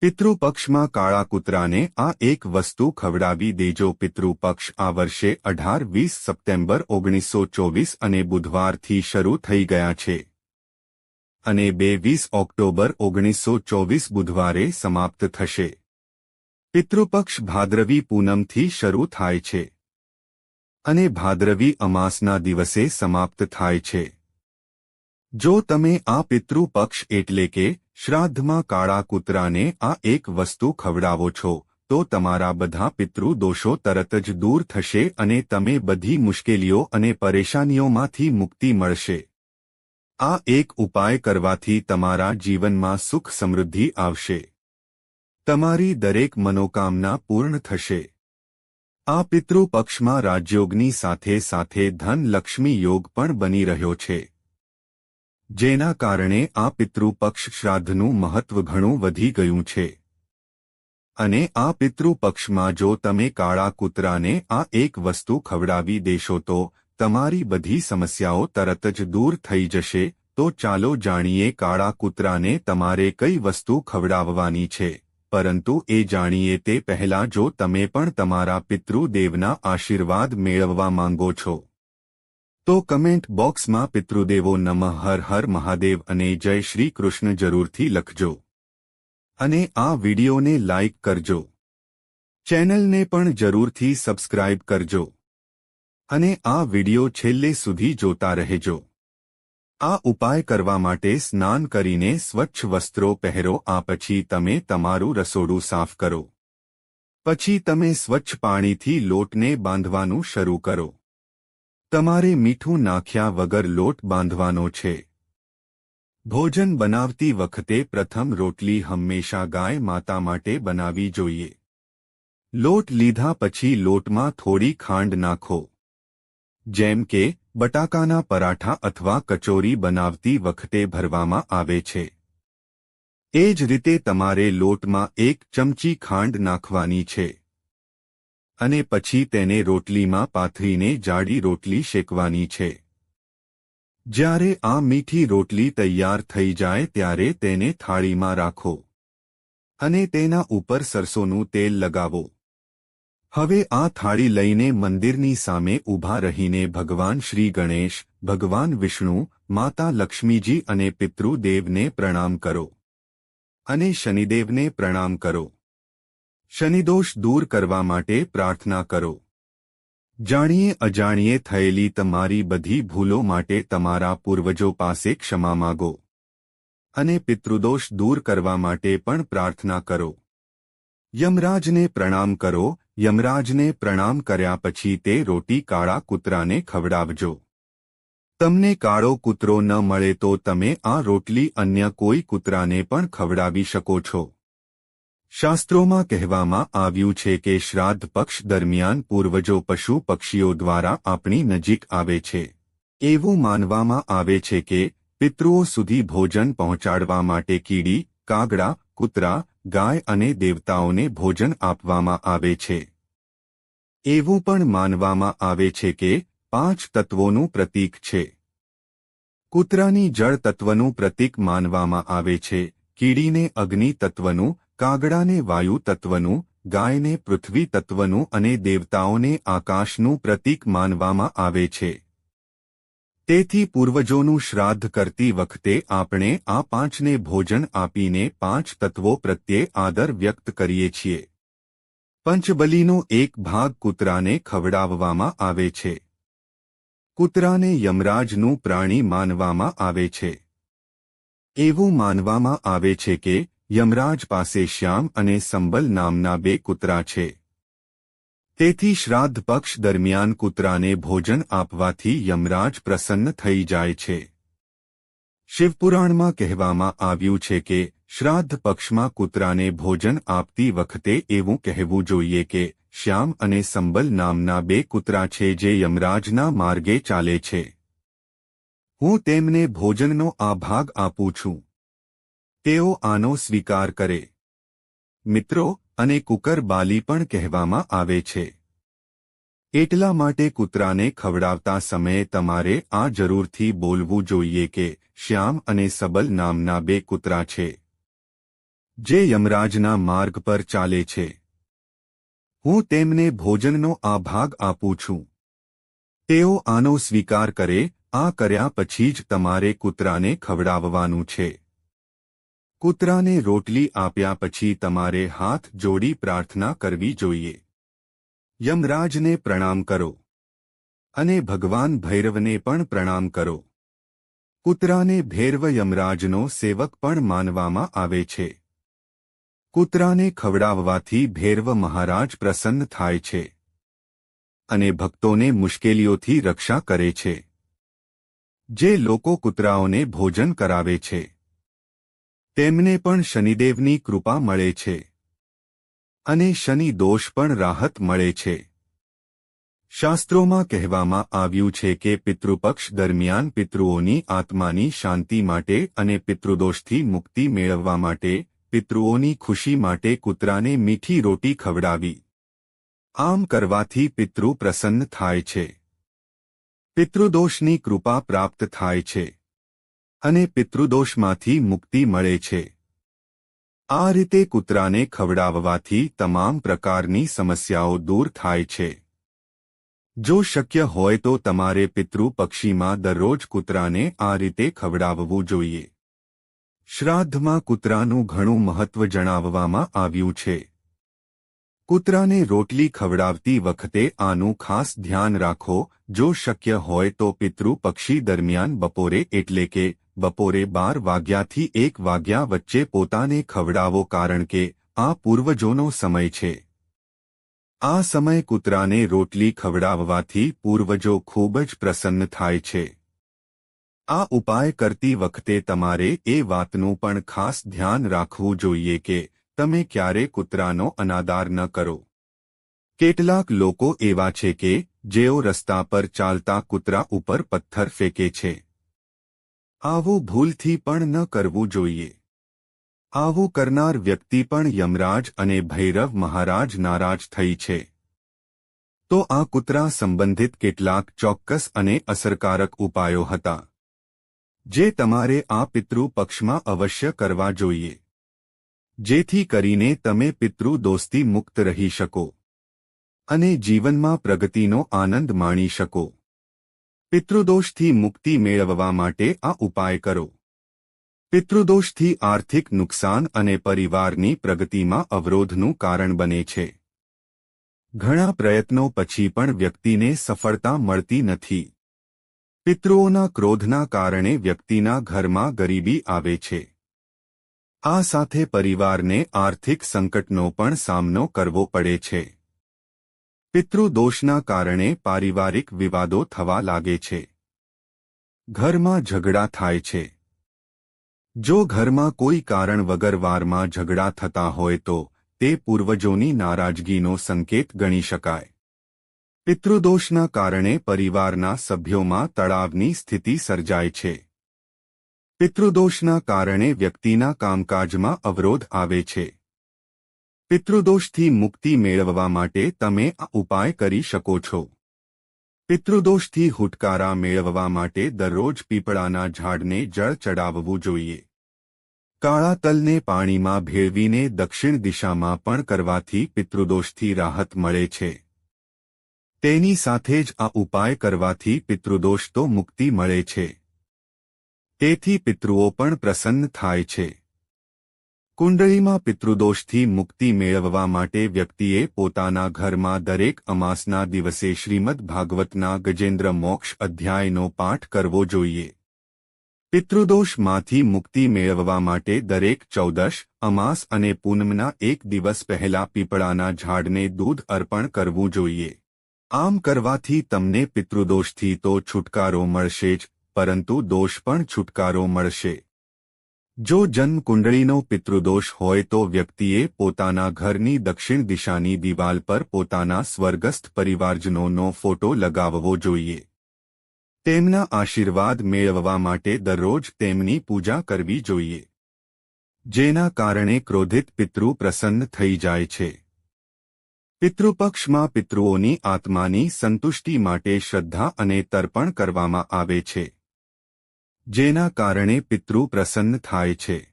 પિતૃપક્ષમાં કાળા કૂતરાને આ એક વસ્તુ ખવડાવી દેજો. પિતૃપક્ષ આ વર્ષે અઢાર, વીસ સપ્ટેમ્બર ઓગણીસો ચોવીસ અને બુધવારથી શરૂ થઈ ગયા છે. અને બે, વીસ ઓક્ટોબર ઓગણીસો ચોવીસ બુધવારે સમાપ્ત થશે. પિતૃપક્ષ ભાદ્રવી પૂનમથી શરૂ થાય છે. અને ભાદ્રવી અમાસના દિવસે સમાપ્ત થાય છે. જો તમે આ પિતૃપક્ષ એટલે કે શ્રાદ્ધમાં કાળા કૂતરાને આ એક વસ્તુ ખવડાવો છો, તો તમારા બધા પિતૃ દોષો તરત જ દૂર થશે અને તમે બધી મુશ્કેલીઓ અને પરેશાનીઓમાંથી મુક્તિ મળશે. આ એક ઉપાય કરવાથી તમારા જીવનમાં સુખ સમૃદ્ધિ આવશે. તમારી દરેક મનોકામના પૂર્ણ થશે. આ પિતૃપક્ષમાં રાજયોગની સાથે સાથે ધન લક્ષ્મી યોગ પણ બની રહ્યો છે. જેના કારણે આ પિતૃપક્ષ શ્રાદ્ધનું મહત્વ ઘણું વધી ગયું છે. અને આ પિતૃપક્ષમાં જો તમે કાળા કૂતરાને આ એક વસ્તુ ખવડાવી દેશો તો તમારી બધી સમસ્યાઓ તરત જ દૂર થઈ જશે, તો ચાલો જાણીએ કાળા કૂતરાને તમારે કઈ વસ્તુ ખવડાવવાની છે. પરંતુ એ જાણીએ તે પહેલા જો તમે પણ તમારા પિતૃદેવના આશીર્વાદ મેળવવા માંગો છો. તો કમેન્ટ બોક્સમાં પિતૃદેવો નમઃ, હર હર મહાદેવ અને જય શ્રી કૃષ્ણ જરૂરથી લખજો. અને આ વિડિયોને લાઇક કરજો. ચેનલને પણ જરૂરથી સબસ્ક્રાઇબ કરજો. અને આ વિડિયો છેલ્લે સુધી જોતા રહેજો. આ ઉપાય કરવા માટે સ્નાન કરીને સ્વચ્છ વસ્ત્રો પહેરો, આ પછી તમે તમારું રસોડું સાફ કરો. પછી તમે સ્વચ્છ પાણીથી લોટને બાંધવાનું શરૂ કરો. તમારે મીઠું નાખ્યા વગર લોટ બાંધવાનો છે. ભોજન બનાવતી વખતે પ્રથમ રોટલી હંમેશા ગાય માતા માટે બનાવી જોઈએ. લોટ લીધા પછી લોટમાં થોડી ખાંડ નાખો. જેમ કે, બટાકાના પરાઠા અથવા કચોરી બનાવતી વખતે ભરવામાં આવે છે. એ જ રીતે તમારે લોટમાં એક ચમચી ખાંડ નાખવાની છે. અને પછી તેને રોટલીમાં પાથરીને જાડી રોટલી શેકવાની છે. જ્યારે આ મીઠી રોટલી તૈયાર થઈ જાય ત્યારે તેને થાળીમાં રાખો. અને તેના ઉપર સરસોનું તેલ લગાવો. હવે આ થાળી લઈને મંદિરની સામે ઊભા રહીને ભગવાન શ્રી ગણેશ, ભગવાન વિષ્ણુ, માતા લક્ષ્મીજી અને પિતૃદેવને પ્રણામ કરો. અને શનિદેવને પ્રણામ કરો. શનિદોષ દૂર કરવા માટે પ્રાર્થના કરો. જાણીએ અજાણીએ થયેલી તમારી બધી ભૂલો માટે તમારા પૂર્વજો પાસે ક્ષમા માગો. અને પિતૃદોષ દૂર કરવા માટે પણ પ્રાર્થના કરો. યમરાજને પ્રણામ કરો, યમરાજને પ્રણામ કર્યા પછી તે રોટી કાળા કૂતરાને ખવડાવજો. તમને કાળો કૂતરો ન મળે તો તમે આ રોટલી અન્ય કોઈ કૂતરાને પણ ખવડાવી શકો છો. શાસ્ત્રોમાં કહેવામાં આવ્યું છે કે શ્રાદ્ધ પક્ષ દરમિયાન પૂર્વજો પશુ પક્ષીઓ દ્વારા આપણી નજીક આવે છે. એવું માનવામાં આવે છે કે પિતૃઓ સુધી ભોજન પહોંચાડવા માટે કીડી, કાગડા, કૂતરા, ગાય અને દેવતાઓને ભોજન આપવામાં આવે છે. એવું પણ માનવામાં આવે છે કે પાંચ તત્વોનું પ્રતીક છે. કૂતરાની જળ તત્વનું પ્રતીક માનવામાં આવે છે. કીડીને અગ્નિ તત્વનું કાગડાને વાયુ તત્વનું, ગાયને પૃથ્વી તત્વનું અને દેવતાઓને આકાશનું પ્રતીક માનવામાં આવે છે. તેથી પૂર્વજોનું શ્રાદ્ધ કરતી વખતે આપણે આ પાંચને ભોજન આપીને પાંચ તત્વો પ્રત્યે આદર વ્યક્ત કરીએ છીએ. પંચબલીનો એક ભાગ કૂતરાને ખવડાવવામાં આવે છે. કૂતરાને યમરાજનું પ્રાણી માનવામાં આવે છે. એવું માનવામાં આવે છે કે યમરાજ પાસે શ્યામ અને સંબલ નામના બે કૂતરા છે. તેથી શ્રાદ્ધ પક્ષ દરમિયાન કૂતરાને ભોજન આપવાથી યમરાજ પ્રસન્ન થઈ જાય છે. શિવપુરાણમાં કહેવામાં આવ્યું છે કે, શ્રાદ્ધ પક્ષમાં કૂતરાને ભોજન આપતી વખતે એવું કહેવું જોઈએ કે, શ્યામ અને સંબલ નામના બે કૂતરા છે જે યમરાજના માર્ગે ચાલે છે. હું તેમને ભોજનનો આ ભાગ આપું છું. તેઓ આનો સ્વીકાર કરે. મિત્રો, અને કુકર બાલી પણ કહેવામાં આવે છે. એટલા માટે કૂતરાને ખવડાવતા સમયે તમારે આ જરૂરથી બોલવું જોઈએ કે શ્યામ અને સબલ નામના બે કૂતરા છે. જે યમરાજના માર્ગ પર ચાલે છે. હું તેમને ભોજનનો આ ભાગ આપું છું. તેઓ આનો સ્વીકાર કરે, આ કર્યા પછી જ તમારે કૂતરાને ખવડાવવાનું છે. કૂતરાને રોટલી આપ્યા પછી તમારે હાથ જોડી પ્રાર્થના કરવી જોઈએ. યમરાજને પ્રણામ કરો. અને ભગવાન ભૈરવને પણ પ્રણામ કરો. કૂતરાને ભૈરવ યમરાજનો સેવક પણ માનવામાં આવે છે. કૂતરાને ખવડાવવાથી ભૈરવ મહારાજ પ્રસન્ન થાય છે. અને ભક્તોને મુશ્કેલીઓથી રક્ષા કરે છે. જે લોકો કૂતરાઓને ભોજન કરાવે છે. તેમને પણ શનિદેવની કૃપા મળે છે. અને શનિ દોષ પણ રાહત મળે છે. શાસ્ત્રોમાં કહેવામાં આવ્યું છે કે પિતૃપક્ષ દરમિયાન પિતૃઓની આત્માની શાંતિ માટે અને પિતૃદોષથી મુક્તિ મેળવવા માટે પિતૃઓની ખુશી માટે કૂતરાને મીઠી રોટી ખવડાવી. આમ કરવાથી પિતૃ પ્રસન્ન થાય છે. પિતૃદોષની કૃપા પ્રાપ્ત થાય છે. અને પિતૃદોષમાંથી મુક્તિ મળે છે. આ રીતે કૂતરાને ખવડાવવાથી તમામ પ્રકારની સમસ્યાઓ દૂર થાય છે. જો શક્ય હોય તો તમારે પિતૃ પક્ષીમાં દરરોજ કૂતરાને આ રીતે ખવડાવવું જોઈએ. શ્રાદ્ધમાં કૂતરાનું ઘણું મહત્વ જણાવવામાં આવ્યું છે. કૂતરાને રોટલી ખવડાવતી વખતે આનું ખાસ ધ્યાન રાખો, જો શક્ય હોય તો પિતૃ પક્ષી દરમિયાન બપોરે એટલે કે બપોરે બાર વાગ્યાથી એક વાગ્યા વચ્ચે પોતાને ખવડાવો કારણ કે આ પૂર્વજોનો સમય છે. આ સમય કૂતરાને રોટલી ખવડાવવાથી પૂર્વજો ખૂબ જ પ્રસન્ન થાય છે. આ ઉપાય કરતી વખતે તમારે એ વાતનું પણ ખાસ ધ્યાન રાખવું જોઈએ કે તમે ક્યારે કૂતરાનો અનાદાર ન કરો. કેટલાક લોકો એવા છે કે જેઓ રસ્તા પર ચાલતા કૂતરા ઉપર પથ્થર ફેંકે છે. આવું ભૂલથી પણ ન કરવું જોઈએ. આવું કરનાર વ્યક્તિ પણ યમરાજ અને ભૈરવ મહારાજ નારાજ થઈ છે. તો આ કૂતરા સંબંધિત કેટલાક ચોક્કસ અને અસરકારક ઉપાયો હતા. જે તમારે આ પિતૃ પક્ષમાં અવશ્ય કરવા જોઈએ. જેથી કરીને તમે પિતૃ દોસ્તી મુક્ત રહી શકો. અને જીવનમાં પ્રગતિનો આનંદ માણી શકો. પિતૃદોષથી મુક્તિ મેળવવા માટે આ ઉપાય કરો. પિતૃદોષથી આર્થિક નુકસાન અને પરિવારની પ્રગતિમાં અવરોધનું કારણ બને છે. ઘણા પ્રયત્નો પછી પણ વ્યક્તિને સફળતા મળતી નથી. પિતૃઓના ક્રોધના કારણે વ્યક્તિના ઘરમાં ગરીબી આવે છે. આ સાથે પરિવારને આર્થિક સંકટનો પણ સામનો કરવો પડે છે. પિતૃદોષના કારણે પારિવારિક વિવાદો થવા લાગે છે. ઘરમાં ઝઘડા થાય છે. જો ઘરમાં કોઈ કારણ વગર વારમાં ઝઘડા થતા હોય તો તે પૂર્વજોની નારાજગીનો સંકેત ગણી શકાય. પિતૃદોષના કારણે પરિવારના સભ્યોમાં તળાવની સ્થિતિ સર્જાય છે. પિતૃદોષના કારણે વ્યક્તિના કામકાજમાં અવરોધ આવે છે. પિતૃદોષથી મુક્તિ મેળવવા માટે તમે આ ઉપાય કરી શકો છો. પિતૃદોષથી હુટકારા મેળવવા માટે દરરોજ પીપળાના ઝાડને જળ ચડાવવું જોઈએ. કાળા તલને પાણીમાં ભેળવીને દક્ષિણ દિશામાં પણ કરવાથી પિતૃદોષથી રાહત મળે છે. તેની સાથે જ આ ઉપાય કરવાથી પિતૃદોષ તો મુક્તિ મળે છે. તેથી પિતૃઓ પણ પ્રસન્ન થાય છે. કુંડળીમાં પિતૃદોષથી મુક્તિ મેળવવા માટે વ્યક્તિએ પોતાના ઘરમાં દરેક અમાસના દિવસે શ્રીમદ ભાગવતના ગજેન્દ્ર મોક્ષ અધ્યાયનો પાઠ કરવો જોઈએ. પિતૃદોષમાંથી મુક્તિ મેળવવા માટે દરેક ચૌદશ અમાસ અને પૂનમના એક દિવસ પહેલા પીપળાના ઝાડને દૂધ અર્પણ કરવું જોઈએ. આમ કરવાથી તમને પિતૃદોષથી તો છુટકારો મળશે જ, પરંતુ દોષ પણ છુટકારો મળશે. જો જન્મ કુંડળીનો પિતૃદોષ હોય તો વ્યક્તિએ પોતાના ઘરની દક્ષિણ દિશાની દિવાલ પર પોતાના સ્વર્ગસ્થ પરિવારજનોનો ફોટો લગાવવો જોઈએ. તેમના આશીર્વાદ મેળવવા માટે દરરોજ તેમની પૂજા કરવી જોઈએ. જેના કારણે ક્રોધિત પિતૃ પ્રસન્ન થઈ જાય છે. પિતૃપક્ષમાં પિતૃઓની આત્માની સંતુષ્ટિ માટે શ્રદ્ધા અને તર્પણ કરવામાં આવે છે. જેના કારણે પિતૃ પ્રસન્ન થાય છે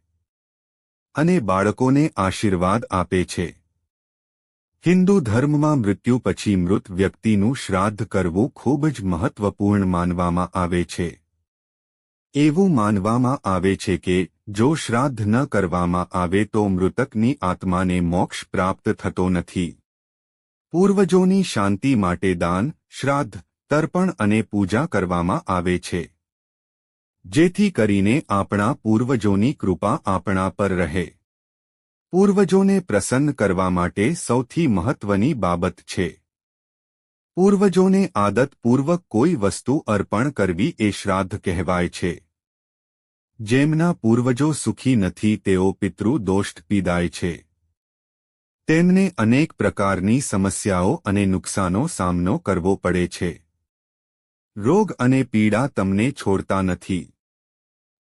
અને બાળકોને આશીર્વાદ આપે છે. હિન્દુ ધર્મમાં મૃત્યુ પછી મૃત વ્યક્તિનું શ્રાદ્ધ કરવું ખૂબ જ મહત્વપૂર્ણ માનવામાં આવે છે. એવું માનવામાં આવે છે કે, જો શ્રાદ્ધ ન કરવામાં આવે તો મૃતકની આત્માને મોક્ષ પ્રાપ્ત થતો નથી. પૂર્વજોની શાંતિ માટે દાન, શ્રાદ્ધ, તર્પણ અને પૂજા કરવામાં આવે છે. જેથી કરીને આપણા પૂર્વજોની કૃપા આપણા પર રહે. પૂર્વજોને પ્રસન્ન કરવા માટે સૌથી મહત્વની બાબત છે. પૂર્વજોને આદતપૂર્વક કોઈ વસ્તુ અર્પણ કરવી એ શ્રાદ્ધ કહેવાય છે. જેમના પૂર્વજો સુખી નથી તેઓ પિતૃ દોષ પીદાય છે. તેમને અનેક પ્રકારની સમસ્યાઓ અને નુકસાનો સામનો કરવો પડે છે. રોગ અને પીડા તમને છોડતા નથી.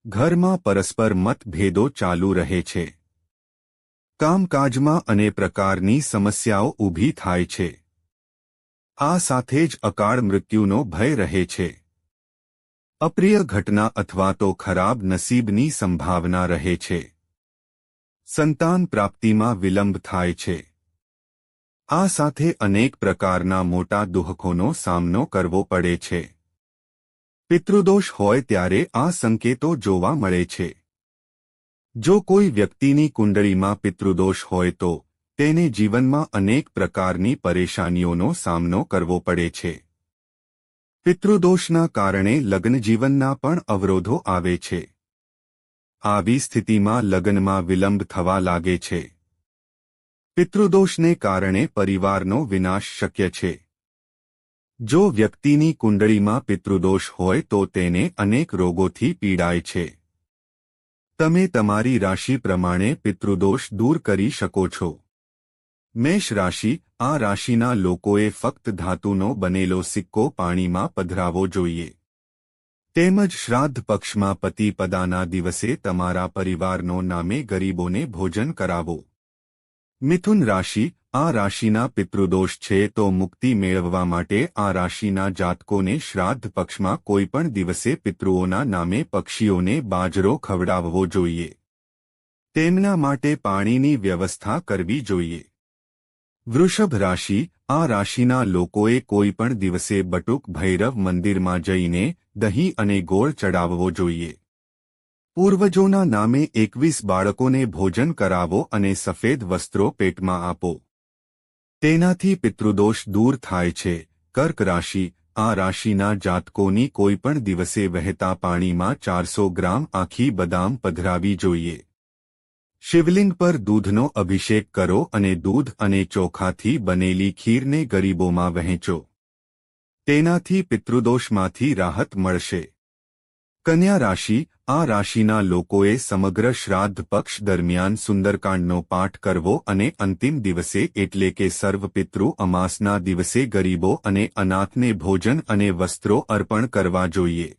ઘરમાં પરસ્પર મતભેદો ચાલુ રહે છે. કામકાજમાં અને પ્રકારની સમસ્યાઓ ઊભી થાય છે. આ સાથે જ અકાળ મૃત્યુનો ભય રહે છે. અપ્રિય ઘટના અથવા તો ખરાબ નસીબની સંભાવના રહે છે. સંતાન પ્રાપ્તિમાં વિલંબ થાય છે. આ સાથે અનેક પ્રકારના મોટા દુઃખોનો સામનો કરવો પડે છે. પિતૃદોષ હોય ત્યારે આ સંકેતો જોવા મળે છે. જો કોઈ વ્યક્તિની કુંડળીમાં પિતૃદોષ હોય તો, તેને જીવનમાં અનેક પ્રકારની પરેશાનીઓનો સામનો કરવો પડે છે. પિતૃદોષના કારણે લગ્નજીવનના પણ અવરોધો આવે છે. આવી સ્થિતિમાં લગ્નમાં વિલંબ થવા લાગે છે. પિતૃદોષને કારણે પરિવારનો વિનાશ શક્ય છે. જો વ્યક્તિની કુંડળીમાં પિતૃદોષ હોય તો તેને અનેક રોગોથી પીડાય છે. તમે તમારી રાશિ પ્રમાણે પિતૃદોષ દૂર કરી શકો છો. મેષ રાશિ, આ રાશિના લોકોએ ફક્ત ધાતુનો બનેલો સિક્કો પાણીમાં પધરાવવો જોઈએ. તેમજ શ્રાદ્ધ પક્ષમાં પતિ પદાના દિવસે તમારા પરિવારનો નામે ગરીબોને ભોજન કરાવો. મિથુન રાશિ આ રાશિના પિતૃદોષ છે તો મુક્તિ મેળવવા માટે આ રાશિના જાતકોને શ્રાદ્ધ પક્ષમાં કોઈપણ દિવસે પિતૃઓના નામે પક્ષીઓને બાજરો ખવડાવવો જોઈએ. તેમના માટે પાણીની વ્યવસ્થા કરવી જોઈએ. વૃષભ રાશિ, આ રાશિના લોકોએ કોઈપણ દિવસે બટુક ભૈરવ મંદિરમાં જઈને દહીં અને ગોળ ચડાવવો જોઈએ. પૂર્વજોના નામે એકવીસ બાળકોને ભોજન કરાવો અને સફેદ વસ્ત્રો પેટમાં આપો. તેનાથી પિતૃદોષ દૂર થાય છે. કર્ક રાશિ, આ રાશિના જાતકોની કોઈપણ દિવસે વહેતા પાણીમાં ચારસો ગ્રામ આખી બદામ પધરાવી જોઈએ. શિવલિંગ પર દૂધનો અભિષેક કરો અને દૂધ અને ચોખાથી બનેલી ખીરને ગરીબોમાં વહેંચો. તેનાથી પિતૃદોષમાંથી રાહત મળશે. કન્યા રાશિ, આ રાશિના લોકોએ સમગ્ર શ્રાદ્ધ પક્ષ દરમિયાન સુંદરકાંડનો પાઠ કરવો અને અંતિમ દિવસે એટલે કે સર્વપિતૃ અમાસના દિવસે ગરીબો અને અનાથને ભોજન અને વસ્ત્રો અર્પણ કરવા જોઈએ.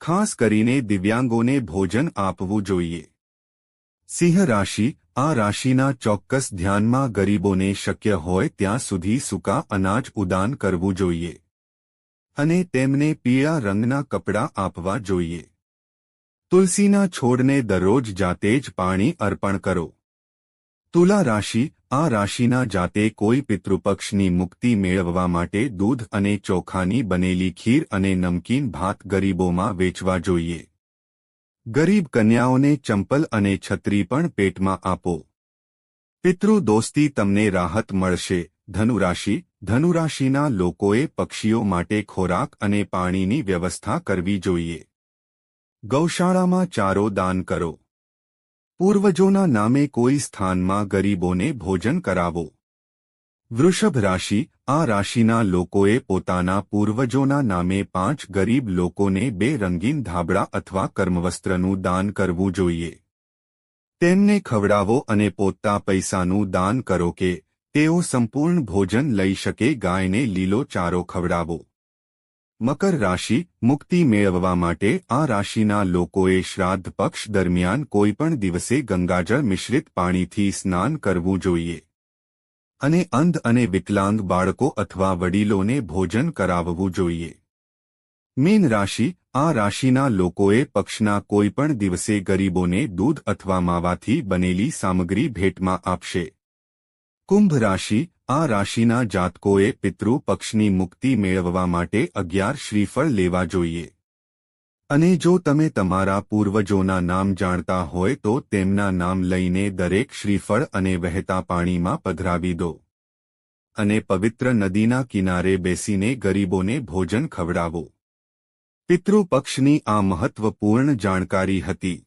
ખાસ કરીને દિવ્યાંગોને ભોજન આપવું જોઈએ. સિંહ રાશિ, આ રાશિના ચોક્કસ ધ્યાનમાં ગરીબોને શક્ય હોય ત્યાં સુધી સૂકા અનાજ ઉદાન કરવું જોઈએ. અને તેમને પીળા રંગના કપડાં આપવા જોઈએ. તુલસીના છોડને દરરોજ જાતે જ પાણી અર્પણ કરો. તુલા રાશિ, આ રાશિના જાતે કોઈ પિતૃપક્ષની મુક્તિ મેળવવા માટે દૂધ અને ચોખાની બનેલી ખીર અને નમકીન ભાત ગરીબોમાં વેચવા જોઈએ. ગરીબ કન્યાઓને ચંપલ અને છત્રી પણ પેટમાં આપો. પિતૃ દોસ્તી તમને રાહત મળશે. ધનુરાશિ ધનુરાશિના લોકોએ પક્ષીઓ માટે ખોરાક અને પાણીની વ્યવસ્થા કરવી જોઈએ. ગૌશાળામાં ચારો દાન કરો. પૂર્વજોના નામે કોઈ સ્થાનમાં ગરીબોને ભોજન કરાવો. વૃષભ રાશિ, આ રાશિના લોકોએ પોતાના પૂર્વજોના નામે પાંચ ગરીબ લોકોને બે રંગીન ધાબળા અથવા કર્મવસ્ત્રનું દાન કરવું જોઈએ. તેમને ખવડાવો અને પોતા પૈસાનું દાન કરો કે તેઓ સંપૂર્ણ ભોજન લઈ શકે, ગાયને લીલો ચારો ખવડાવો. મકર રાશિ, મુક્તિ મેળવવા માટે આ રાશિના લોકોએ શ્રાદ્ધ પક્ષ દરમિયાન કોઈપણ દિવસે ગંગાજળ મિશ્રિત પાણીથી સ્નાન કરવું જોઈએ. અને અંધ અને વિકલાંગ બાળકો અથવા વડીલોને ભોજન કરાવવું જોઈએ. મીન રાશિ, આ રાશિના લોકોએ પક્ષના કોઈપણ દિવસે ગરીબોને દૂધ અથવા માવાથી બનેલી સામગ્રી ભેટમાં આપશે. કુંભ રાશિ, આ રાશિના જાતકોએ પિતૃ પક્ષની મુક્તિ મેળવવા માટે અગિયાર શ્રીફળ લેવા જોઈએ. અને જો તમે તમારા પૂર્વજોના નામ જાણતા હોય તો તેમના નામ લઈને દરેક શ્રીફળ અને વહેતા પાણીમાં પધરાવી દો. અને પવિત્ર નદીના કિનારે બેસીને ગરીબોને ભોજન ખવડાવો. પિતૃપક્ષની આ મહત્વપૂર્ણ જાણકારી હતી.